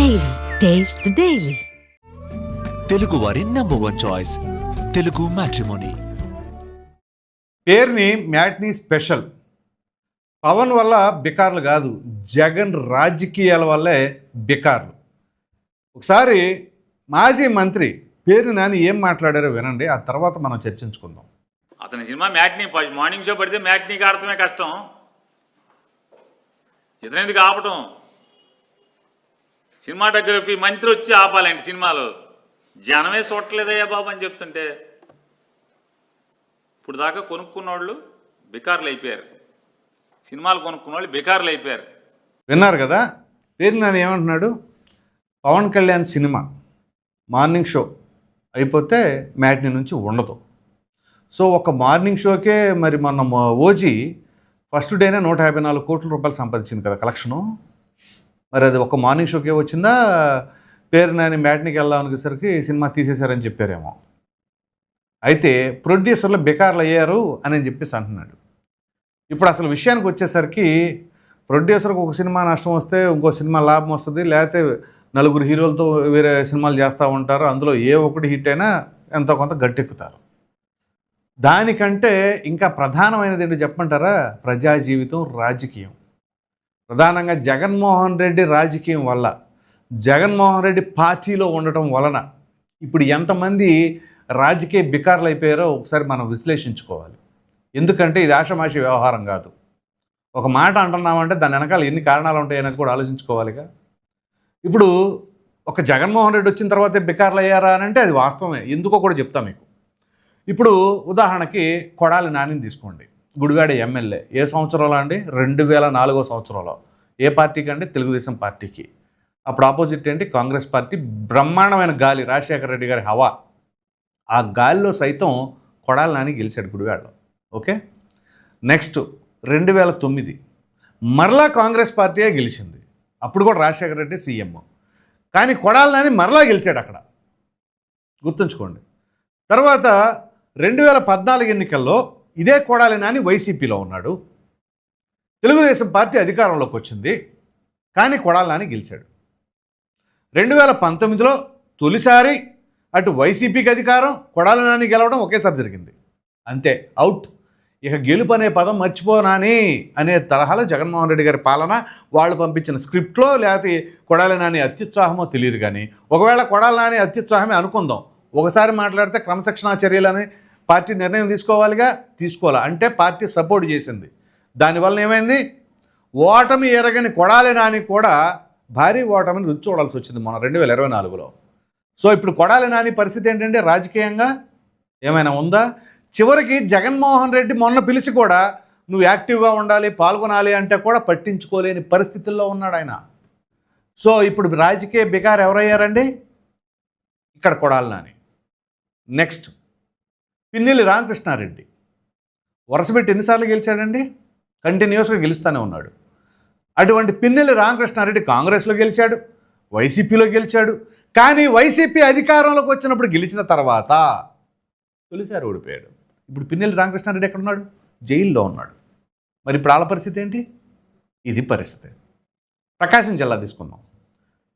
Daily taste the daily Telugu వారి number one choice Telugu matrimony పేరుని matinee special. Pawan వల్ల బికార్లు కాదు జగన్ రాజకీయాల వల్లే బికార్లు. ఒకసారి మాజీ మంత్రి పేరు నాని ఏం మాట్లాడారో వినండి ఆ తర్వాత మనం చర్చించుకుందాం. అతని సినిమా మ్యాట్నీ మార్నింగ్ షో పడితే మ్యాట్నీకి ఆడటమే కష్టం. ఇతను ఎందుకు ఆపటం? సినిమాటోగ్రఫీ మంత్రి వచ్చి ఆపాలండి సినిమాలో. జనమే చూడట్లేదయ్యా బాబు అని చెప్తుంటే. ఇప్పుడు దాకా కొనుక్కున్న వాళ్ళు బికార్లు అయిపోయారు. సినిమాలు కొనుక్కున్న వాళ్ళు బికార్లు అయిపోయారు. విన్నారు కదా? పేరు ఏమంటున్నాడు? Pawan Kalyan cinema morning show అయిపోతే మ్యాట్ని నుంచి ఉండదు. సో ఒక మార్నింగ్ షోకే మరి మన ఓజీ ఫస్ట్ డేనే నూట యాభై నాలుగు కోట్ల రూపాయలు సంపాదించింది కదా కలెక్షను. మరి అది ఒక మార్నింగ్ షోకే వచ్చిందా? పేరు నాని మ్యాట్నికి వెళ్దాం అనేసరికి సినిమా తీసేశారని చెప్పారేమో. అయితే ప్రొడ్యూసర్లు బెకార్లు అయ్యారు అని చెప్పేసి అంటున్నాడు. ఇప్పుడు అసలు విషయానికి వచ్చేసరికి ప్రొడ్యూసర్కి ఒక సినిమా నష్టం వస్తే ఇంకో సినిమా లాభం వస్తుంది లేకపోతే నలుగురు హీరోలతో వేరే సినిమాలు చేస్తూ ఉంటారు అందులో ఏ ఒకటి హిట్ అయినా ఎంతో కొంత గట్టెక్కుతారు. దానికంటే ఇంకా ప్రధానమైనది ఏంటి చెప్పమంటారా? ప్రజా జీవితం రాజకీయం. ప్రధానంగా జగన్మోహన్ రెడ్డి రాజకీయం వల్ల జగన్మోహన్ రెడ్డి పార్టీలో ఉండటం వలన ఇప్పుడు ఎంతమంది రాజకీయ బికార్లు అయిపోయారో ఒకసారి మనం విశ్లేషించుకోవాలి. ఎందుకంటే ఇది ఆషమాషి వ్యవహారం కాదు. ఒక మాట అంటున్నామంటే దాని వెనకాల ఎన్ని కారణాలు ఉంటాయనేది కూడా ఆలోచించుకోవాలిగా. ఇప్పుడు ఒక జగన్మోహన్ రెడ్డి వచ్చిన తర్వాతే బికార్లు అయ్యారా అని అంటే అది వాస్తవమే. ఎందుకో కూడా చెప్తా మీకు. ఇప్పుడు ఉదాహరణకి కొడాలి నానిని తీసుకోండి. గుడివాడ ఎమ్మెల్యే. ఏ సంవత్సరంలో అండి? రెండు వేల నాలుగో సంవత్సరంలో. ఏ పార్టీకి అండి తెలుగుదేశం పార్టీకి. అప్పుడు ఆపోజిట్ ఏంటి? కాంగ్రెస్ పార్టీ. బ్రహ్మాండమైన గాలి. రాజశేఖర రెడ్డి గారి హవా. ఆ గాలిలో సైతం కొడాలి నాని గెలిచాడు గుడివాడలో. ఓకే? నెక్స్ట్ రెండు వేల తొమ్మిది మరలా కాంగ్రెస్ పార్టీయే గెలిచింది. అప్పుడు కూడా రాజశేఖర రెడ్డి సీఎం. కానీ కొడాలి నాని మరలా గెలిచాడు అక్కడ. గుర్తుంచుకోండి. తర్వాత రెండు వేల పద్నాలుగు ఎన్నికల్లో ఇదే కొడాలి నాని వైసీపీలో ఉన్నాడు. తెలుగుదేశం పార్టీ అధికారంలోకి వచ్చింది. కానీ కొడాలి నాని గెలిచాడు. రెండు వేల పంతొమ్మిదిలో తొలిసారి అటు వైసీపీకి అధికారం కొడాలి నాని గెలవడం ఒకేసారి జరిగింది. అంతే అవుట్. ఇక గెలుపు అనే పదం మర్చిపోనాని అనే తరహాలో జగన్మోహన్ రెడ్డి గారి పాలన వాళ్ళు పంపించిన స్క్రిప్ట్లో లేకపోతే కొడాలి నాని అత్యుత్సాహమో తెలియదు కానీ ఒకవేళ కొడాలి నాని అత్యుత్సాహమే అనుకుందాం ఒకసారి మాట్లాడితే క్రమశిక్షణా చర్యలని పార్టీ నిర్ణయం తీసుకోవాలిగా? తీసుకోవాలి. అంటే పార్టీ సపోర్ట్ చేసింది. దానివల్ల ఏమైంది? ఓటమి ఎరగని కొడాలి నాని కూడా భారీ ఓటమిని రుచి చూడాల్సి వచ్చింది మన రెండు వేల ఇరవై నాలుగులో. సో ఇప్పుడు కొడాలి నాని పరిస్థితి ఏంటంటే రాజకీయంగా ఏమైనా ఉందా? చివరికి జగన్మోహన్ రెడ్డి మొన్న పిలిచి కూడా నువ్వు యాక్టివ్గా ఉండాలి పాల్గొనాలి అంటే కూడా పట్టించుకోలేని పరిస్థితుల్లో ఉన్నాడు ఆయన. సో ఇప్పుడు రాజకీయ బికార్ ఎవరయ్యారండి? ఇక్కడ కొడాలి నాని. నెక్స్ట్. పిన్నెల్లి రామకృష్ణారెడ్డి. వరుసపెట్టి ఎన్నిసార్లు గెలిచాడండి? కంటిన్యూస్గా గెలుస్తూనే ఉన్నాడు. అటువంటి పిన్నెల్లి రామకృష్ణారెడ్డి కాంగ్రెస్లో గెలిచాడు వైసీపీలో గెలిచాడు. కానీ వైసీపీ అధికారంలోకి వచ్చినప్పుడు గెలిచిన తర్వాత తొలిసారి ఓడిపోయాడు. ఇప్పుడు పిన్నెల్లి రామకృష్ణారెడ్డి ఎక్కడ ఉన్నాడు జైల్లో ఉన్నాడు. మరి ఇప్పుడు వాళ్ళ పరిస్థితి ఏంటి? ఇది పరిస్థితి. ప్రకాశం జిల్లా తీసుకుందాం.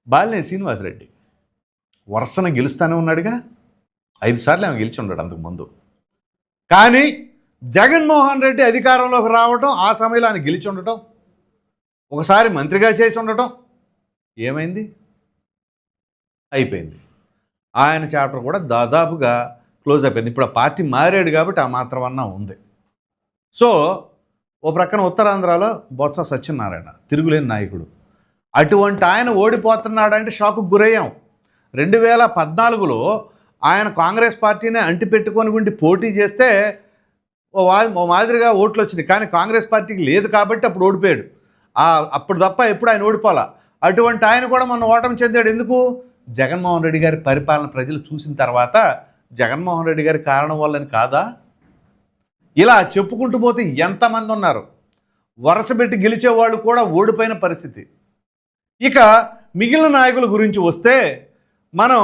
బాలినేని శ్రీనివాసరెడ్డి వరుసన గెలుస్తూనే ఉన్నాడుగా? ఐదు సార్లు ఆమె గెలిచి ఉన్నాడు అంతకుముందు కానీ జగన్మోహన్ రెడ్డి అధికారంలోకి రావటం ఆ సమయంలో ఆయన గెలిచి ఉండటం ఒకసారి మంత్రిగా చేసి ఉండటం ఏమైంది? అయిపోయింది. ఆయన చాప్టర్ కూడా దాదాపుగా క్లోజ్ అయిపోయింది. ఇప్పుడు ఆ పార్టీ మారాడు కాబట్టి ఆ మాత్రం అన్నా ఉంది. సో ఓ ప్రక్కన ఉత్తరాంధ్రలో బొత్స సత్యనారాయణ తిరుగులేని నాయకుడు. అటువంటి ఆయన ఓడిపోతున్నాడంటే షాకు గురయ్యాం. రెండు వేల పద్నాలుగులో ఆయన కాంగ్రెస్ పార్టీని అంటిపెట్టుకొని ఉండి పోటీ చేస్తే ఓ వా ఓ మాదిరిగా ఓట్లు వచ్చింది కానీ కాంగ్రెస్ పార్టీకి లేదు కాబట్టి అప్పుడు ఓడిపోయాడు. అప్పుడు తప్ప ఎప్పుడు ఆయన ఓడిపోలా. అటువంటి ఆయన కూడా మొన్న ఓటమి చెందాడు. ఎందుకు? జగన్మోహన్ రెడ్డి గారి పరిపాలన ప్రజలు చూసిన తర్వాత జగన్మోహన్ రెడ్డి గారి కారణం వల్లని కాదా? ఇలా చెప్పుకుంటూ పోతే ఎంతమంది ఉన్నారు? వరుస పెట్టి గెలిచే వాళ్ళు కూడా ఓడిపోయిన పరిస్థితి. ఇక మిగిలిన నాయకుల గురించి వస్తే మనం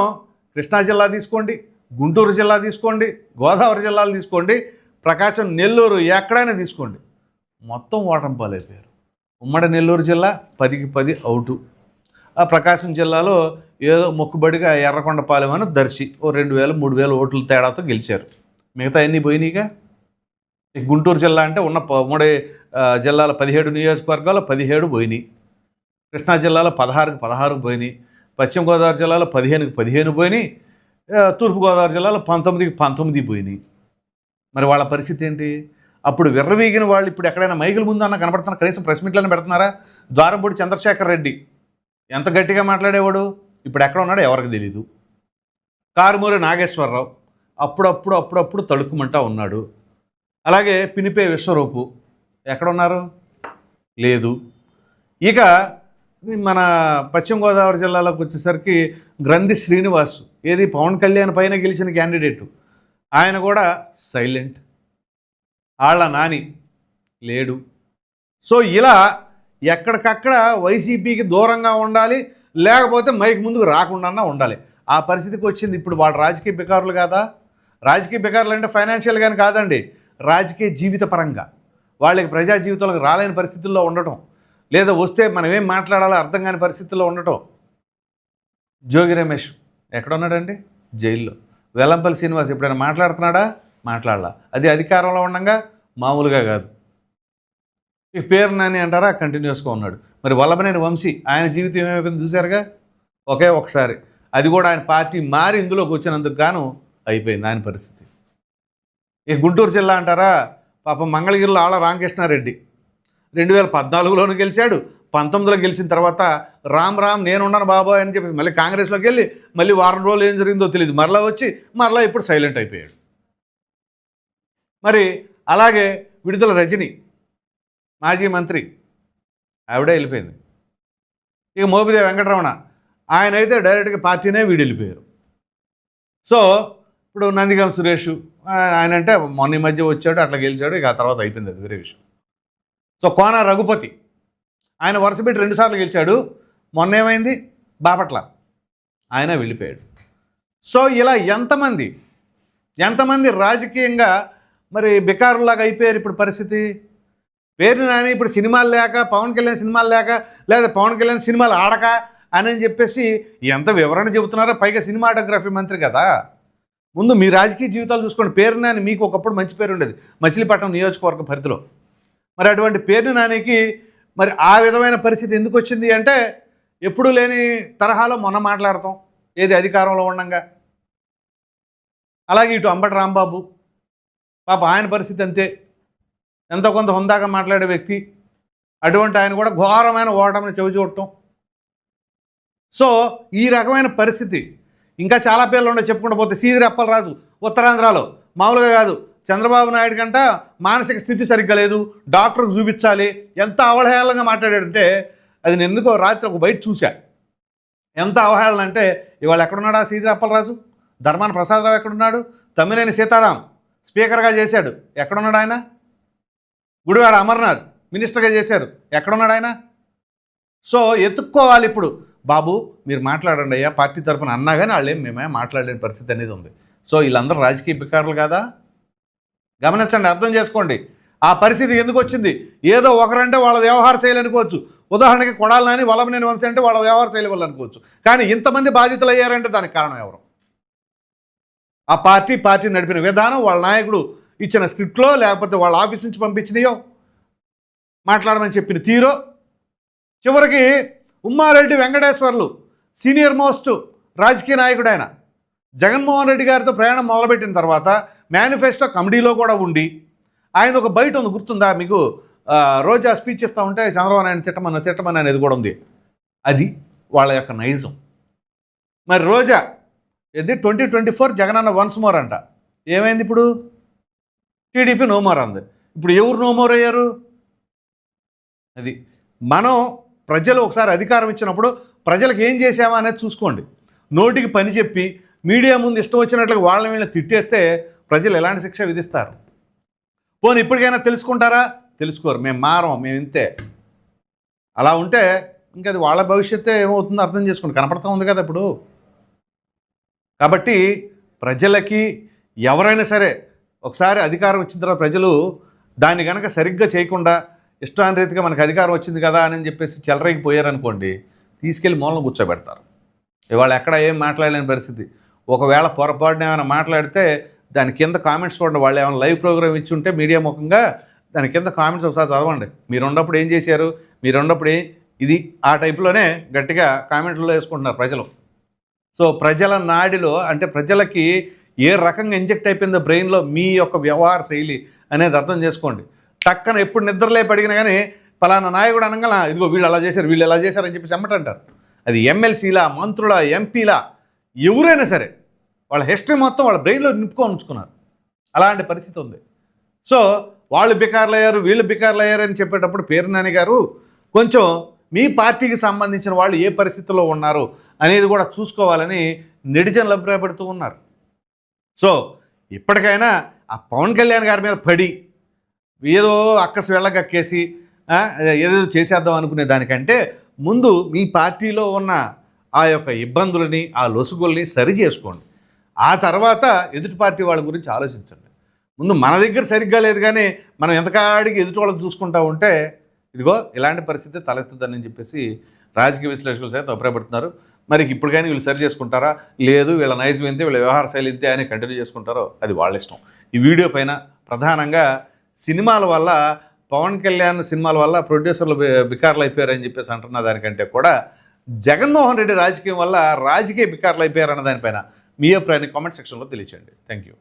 కృష్ణా జిల్లా తీసుకోండి గుంటూరు జిల్లా తీసుకోండి గోదావరి జిల్లాలు తీసుకోండి ప్రకాశం నెల్లూరు ఎక్కడైనా తీసుకోండి. మొత్తం ఓటమి పాలైపోయారు ఉమ్మడి నెల్లూరు జిల్లా పదికి పది అవుటు. ఆ ప్రకాశం జిల్లాలో ఏదో మొక్కుబడిగా ఎర్రకొండపాలెం అని దర్శి ఓ రెండు వేలు మూడు వేలు ఓట్ల తేడాతో గెలిచారు. మిగతా అన్నీ పోయినాయిగా ఈ గుంటూరు జిల్లా అంటే ఉన్న ఉమ్మడి జిల్లాల పదిహేడు నియోజకవర్గాలు పదిహేడు పోయినాయి. కృష్ణా జిల్లాలో పదహారుకి పదహారు పోయినాయి. పశ్చిమ గోదావరి జిల్లాలో పదిహేనుకి పదిహేను పోయినాయి. తూర్పుగోదావరి జిల్లాలో పంతొమ్మిదికి పంతొమ్మిది పోయినాయి. మరి వాళ్ళ పరిస్థితి ఏంటి? అప్పుడు విర్రవీగిన వాళ్ళు ఇప్పుడు ఎక్కడైనా మైకుల ముందు అన్న కనపడుతున్నా కనీసం ప్రెస్ మీట్లను పెడుతున్నారా? ద్వారంపూడి చంద్రశేఖర్ రెడ్డి ఎంత గట్టిగా మాట్లాడేవాడు? ఇప్పుడు ఎక్కడ ఉన్నాడో ఎవరికి తెలీదు. కారుమూరి నాగేశ్వరరావు అప్పుడప్పుడు అప్పుడప్పుడు తడుక్కుమంటా ఉన్నాడు. అలాగే పినిపే విశ్వరూపు ఎక్కడున్నారు లేదు. ఇక మన పశ్చిమ గోదావరి జిల్లాలోకి వచ్చేసరికి గ్రంథి శ్రీనివాస్ ఏది పవన్ కళ్యాణ్ పైన గెలిచిన క్యాండిడేటు. ఆయన కూడా సైలెంట్. ఆళ్ళ నాని లేడు. సో ఇలా ఎక్కడికక్కడ వైసీపీకి దూరంగా ఉండాలి లేకపోతే మైక్ ముందుకు రాకుండా ఉండాలి. ఆ పరిస్థితికి వచ్చింది ఇప్పుడు వాళ్ళ రాజకీయ బికారులు కాదా? రాజకీయ బికారులు అంటే ఫైనాన్షియల్ కానీ కాదండి. రాజకీయ జీవిత పరంగా వాళ్ళకి ప్రజా జీవితంలోకి రాలేని పరిస్థితుల్లో ఉండటం. లేదా వస్తే మనం ఏం మాట్లాడాలో అర్థం కాని పరిస్థితుల్లో ఉండటం. జోగి రమేష్ ఎక్కడ ఉన్నాడండి? జైల్లో. వెల్లంపల్లి శ్రీనివాస్ ఎప్పుడైనా మాట్లాడుతున్నాడా? మాట్లాడాల. అది అధికారంలో ఉండగా మామూలుగా కాదు. ఈ పేరు నాని అంటారా? కంటిన్యూస్గా ఉన్నాడు. మరి వల్లభనేని వంశీ ఆయన జీవితం ఏమైపోయింది చూశారుగా? ఒకే ఒకసారి. అది కూడా ఆయన పార్టీ మారి ఇందులోకి వచ్చినందుకు గాను అయిపోయింది ఆయన పరిస్థితి. ఈ గుంటూరు జిల్లా అంటారా? పాపం మంగళగిరిలో ఆళ్ళ రామకృష్ణారెడ్డి. రెండు వేల పద్నాలుగులోనూ గెలిచాడు. పంతొమ్మిదిలో గెలిచిన తర్వాత రామ్ రామ్ నేను ఉన్నాను బాబాయ్ అని చెప్పి మళ్ళీ కాంగ్రెస్లోకి వెళ్ళి మళ్ళీ వారం రోజులు ఏం జరిగిందో తెలియదు మరలా వచ్చి మరలా ఇప్పుడు సైలెంట్ అయిపోయాడు. మరి అలాగే విడుదల రజని మాజీ మంత్రి ఆవిడే వెళ్ళిపోయింది. ఇక మోపిదే వెంకటరమణ ఆయన అయితే డైరెక్ట్గా పార్టీనే వీడు వెళ్ళిపోయారు సో ఇప్పుడు నందిగం సురేష్ ఆయన అంటే మొన్న మధ్య వచ్చాడు అట్లా గెలిచాడు ఇక ఆ తర్వాత అయిపోయింది అది వేరే విషయం. సో కోన రఘుపతి. ఆయన వరుస పెట్టి రెండుసార్లు గెలిచాడు. మొన్న ఏమైంది? బాపట్ల. ఆయన వెళ్ళిపోయాడు. సో ఇలా ఎంతమంది ఎంతమంది రాజకీయంగా మరి బికారులాగా అయిపోయారు ఇప్పుడు పరిస్థితి? పేరు నాని ఇప్పుడు సినిమాలు లేక పవన్ కళ్యాణ్ సినిమాలు లేక లేదా పవన్ కళ్యాణ్ సినిమాలు ఆడక అని చెప్పేసి ఎంత వివరణ చెబుతున్నారో పైగా సినిమాటోగ్రఫీ మంత్రి కదా. ముందు మీ రాజకీయ జీవితాలు చూసుకోండి. పేరు నాని మీకు ఒకప్పుడు మంచి పేరు ఉండేది. మచిలీపట్నం నియోజకవర్గ పరిధిలో. మరి అటువంటి పేరు నానికి మరి ఆ విధమైన పరిస్థితి ఎందుకు వచ్చింది అంటే ఎప్పుడూ లేని తరహాలో మొన్న మాట్లాడతాం. ఏది అధికారంలో ఉండగా. అలాగే ఇటు అంబటి రాంబాబు. పాప ఆయన పరిస్థితి అంతే. ఎంతో కొంత హుందాగా మాట్లాడే వ్యక్తి. అటువంటి ఆయన కూడా ఘోరమైన ఓటమిని చెవి చూడటం సో ఈ రకమైన పరిస్థితి. ఇంకా చాలా పేర్లు ఉన్నాయి చెప్పుకుంటూ పోతే. సీదిరి అప్పలరాజు ఉత్తరాంధ్రలో. మామూలుగా కాదు. చంద్రబాబు నాయుడు కంట మానసిక స్థితి సరిగ్గా లేదు. డాక్టర్కి చూపించాలి. ఎంత అవహేళనగా మాట్లాడాడంటే అది నేను ఎందుకో రాత్రి ఒక బయట చూశా. ఎంత అవహేళన అంటే ఇవాళ ఎక్కడున్నాడు ఆ సీదిరి అప్పలరాజు? ధర్మాన ప్రసాదరావు ఎక్కడున్నాడు? తమ్మినేని సీతారాం స్పీకర్గా చేశాడు. ఎక్కడున్నాడు ఆయన? గుడివాడ అమర్నాథ్ మినిస్టర్గా చేశారు. ఎక్కడున్నాడు ఆయన? సో ఎత్తుక్కోవాలి ఇప్పుడు. బాబు మీరు మాట్లాడండి అయ్యా. పార్టీ తరపున అన్నా కానీ వాళ్ళు ఏం మేమే మాట్లాడలేని పరిస్థితి అనేది ఉంది. సో వీళ్ళందరూ రాజకీయ బికారులు కదా? గమనించండి అర్థం చేసుకోండి. ఆ పరిస్థితి ఎందుకు వచ్చింది? ఏదో ఒకరంటే వాళ్ళ వ్యవహార శైలి అనుకోవచ్చు ఉదాహరణకి కొడాలని వలమనేని వంశం అంటే వాళ్ళ వ్యవహార శైలి వల్ల అనుకోవచ్చు కానీ ఇంతమంది బాధితులు అయ్యారంటే దానికి కారణం ఎవరు? ఆ పార్టీ పార్టీ నడిపిన విధానం వాళ్ళ నాయకుడు ఇచ్చిన స్క్రిప్ట్లో లేకపోతే వాళ్ళ ఆఫీస్ నుంచి పంపించినయో? మాట్లాడమని చెప్పిన తీరో? చివరికి ఉమ్మారెడ్డి వెంకటేశ్వర్లు సీనియర్ మోస్ట్ రాజకీయ నాయకుడు ఆయన. జగన్మోహన్ రెడ్డి గారితో ప్రయాణం మొదలుపెట్టిన తర్వాత మేనిఫెస్టో కమిటీలో కూడా ఉండి ఆయన ఒక బయట ఉంది గుర్తుందా మీకు? రోజా స్పీచ్ ఇస్తూ ఉంటే చంద్రబాబు నాయుడు తిట్టమన్న తిట్టమని అనేది కూడా ఉంది. అది వాళ్ళ యొక్క నైజం. మరి రోజా ఇది ట్వంటీ ట్వంటీ ఫోర్ జగనన్న వన్స్ మోర్ అంట. ఏమైంది ఇప్పుడు? టీడీపీ నోమోర్ అంది. ఇప్పుడు ఎవరు నోమోర్ అయ్యారు? అది మనం ప్రజలు ఒకసారి అధికారం ఇచ్చినప్పుడు ప్రజలకు ఏం చేసామా అనేది చూసుకోండి. నోటికి పని చెప్పి మీడియా ముందు ఇష్టం వచ్చినట్లుగా వాళ్ళని వీళ్ళని తిట్టేస్తే ప్రజలు ఎలాంటి శిక్ష విధిస్తారు? పోనీ ఇప్పటికైనా తెలుసుకుంటారా? తెలుసుకోరు. మేము మారం మేము ఇంతే. అలా ఉంటే ఇంకా అది వాళ్ళ భవిష్యత్తే ఏమవుతుందో అర్థం చేసుకోండి. కనపడతా ఉంది కదా ఇప్పుడు. కాబట్టి ప్రజలకి ఎవరైనా సరే ఒకసారి అధికారం వచ్చిన తర్వాత ప్రజలు దాన్ని కనుక సరిగ్గా చేయకుండా ఇష్టానురీతిగా మనకు అధికారం వచ్చింది కదా అని చెప్పేసి చెలరేగిపోయారనుకోండి తీసుకెళ్ళి మూలను కూర్చోబెడతారు. ఇవాళ ఎక్కడ ఏం మాట్లాడలేని పరిస్థితి. ఒకవేళ పొరపాటున ఏమైనా మాట్లాడితే దాని కింద కామెంట్స్ చూడండి. వాళ్ళు ఏమైనా లైవ్ ప్రోగ్రామ్ ఇచ్చి ఉంటే మీడియా ముఖంగా దాని కింద కామెంట్స్ ఒకసారి చదవండి. మీరు ఉన్నప్పుడు ఏం చేశారు? మీరు ఉన్నప్పుడు ఏం ఇది ఆ టైప్లోనే గట్టిగా కామెంట్లో వేసుకుంటున్నారు ప్రజలు. సో ప్రజల నాడిలో అంటే ప్రజలకి ఏ రకంగా ఇంజెక్ట్ అయిపోయిందో బ్రెయిన్లో మీ యొక్క వ్యవహార శైలి అనేది అర్థం చేసుకోండి. టక్కన ఎప్పుడు నిద్రలే అడిగినా కానీ పలానా నాయకుడు అనగా ఇదిగో వీళ్ళు అలా చేశారు వీళ్ళు ఎలా చేశారు అని చెప్పి చెమ్మటంటారు అది ఎమ్మెల్సీలా మంత్రుల ఎంపీలా ఎవరైనా సరే వాళ్ళ హిస్టరీ మొత్తం వాళ్ళ బ్రెయిన్లో నింపుకొని ఉంచుకున్నారు. అలాంటి పరిస్థితి ఉంది. సో వాళ్ళు బికార్లు అయ్యారు వీళ్ళు బికార్లు అయ్యారు అని చెప్పేటప్పుడు పేరునాని గారు కొంచెం మీ పార్టీకి సంబంధించిన వాళ్ళు ఏ పరిస్థితిలో ఉన్నారు అనేది కూడా చూసుకోవాలని నెటిజన్లు అభిప్రాయపడుతూ ఉన్నారు. సో ఇప్పటికైనా ఆ పవన్ కళ్యాణ్ గారి మీద పడి ఏదో అక్కసి వెళ్ళగక్కేసి ఏదో చేసేద్దాం అనుకునే దానికంటే ముందు మీ పార్టీలో ఉన్న ఆ యొక్క ఇబ్బందులని ఆ లొసుగుల్ని సరి చేసుకోండి. ఆ తర్వాత ఎదుటి పార్టీ వాళ్ళ గురించి ఆలోచించండి. ముందు మన దగ్గర సరిగ్గా లేదు కానీ మనం ఎంతకాడికి ఎదుటి వాళ్ళని చూసుకుంటా ఉంటే ఇదిగో ఇలాంటి పరిస్థితి తలెత్తుతుందని చెప్పేసి రాజకీయ విశ్లేషకులు సైతం అభిప్రాయపడుతున్నారు. మరి ఇప్పుడు కానీ వీళ్ళు సరి చేసుకుంటారా? లేదు వీళ్ళ నైజం ఇంతే వీళ్ళ వ్యవహార శైలి ఇంతే అని కంటిన్యూ చేసుకుంటారో అది వాళ్ళ ఇష్టం. ఈ వీడియో పైన ప్రధానంగా సినిమాల వల్ల పవన్ కళ్యాణ్ సినిమాల వల్ల ప్రొడ్యూసర్లు బికార్లు అయిపోయారని చెప్పేసి అంటున్న దానికంటే కూడా జగన్మోహన్ రెడ్డి రాజకీయం వల్ల రాజకీయ బికార్లు అయిపోయారన్న దానిపైన మీ అభిప్రాయాన్ని కామెంట్ సెక్షన్లో తెలియచేయండి. Thank you